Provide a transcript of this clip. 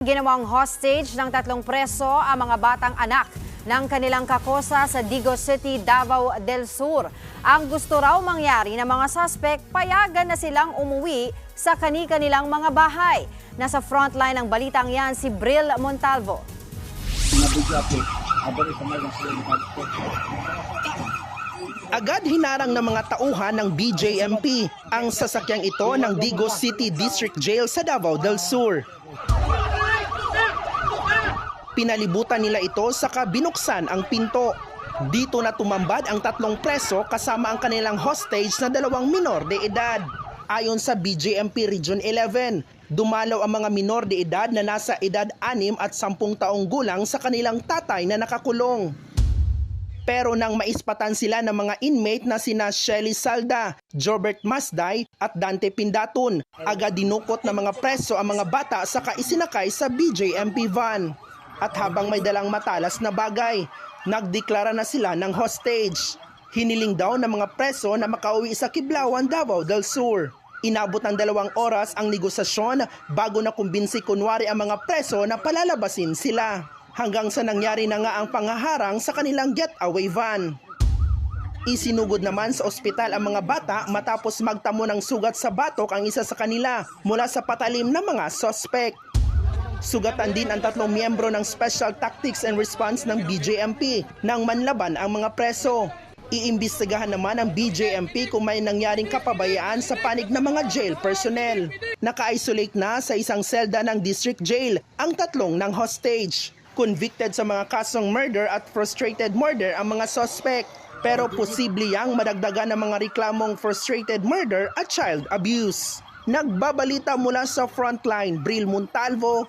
Ginawang hostage ng tatlong preso ang mga batang anak ng kanilang kakosa sa Digo City, Davao del Sur. Ang gusto raw mangyari ng mga suspect, payagan na silang umuwi sa kani-kanilang mga bahay. Nasa frontline ng balitang yan si Bril Montalvo. Agad hinarang ng mga tauhan ng BJMP ang sasakyang ito ng Digo City District Jail sa Davao del Sur. Pinalibutan nila ito saka binuksan ang pinto. Dito na tumambad ang tatlong preso kasama ang kanilang hostage na dalawang minor de edad. Ayon sa BJMP Region 11, dumalaw ang mga minor de edad na nasa edad 6 at 10 taong gulang sa kanilang tatay na nakakulong. Pero nang maispatan sila ng mga inmate na sina Shelly Salda, Jorbert Masday at Dante Pindatun, agad dinukot ng mga preso ang mga bata saka isinakay sa BJMP van. At habang may dalang matalas na bagay, nagdeklara na sila ng hostage. Hiniling daw ng mga preso na makauwi sa Kiblawan, Davao del Sur. Inabot ng dalawang oras ang negosasyon bago na kumbinsi kunwari ang mga preso na palalabasin sila. Hanggang sa nangyari na nga ang pangaharang sa kanilang getaway van. Isinugod naman sa ospital ang mga bata matapos magtamo ng sugat sa batok ang isa sa kanila mula sa patalim ng mga sospek. Sugatan din ang tatlong miyembro ng Special Tactics and Response ng BJMP nang manlaban ang mga preso. Iimbestigahan naman ng BJMP kung may nangyaring kapabayaan sa panig ng mga jail personnel. Naka-isolate na sa isang selda ng district jail ang tatlong ng hostage. Convicted sa mga kasong murder at frustrated murder ang mga suspect. Pero posible yang madagdagan ng mga reklamong frustrated murder at child abuse. Nagbabalita mula sa frontline, Bril Montalvo,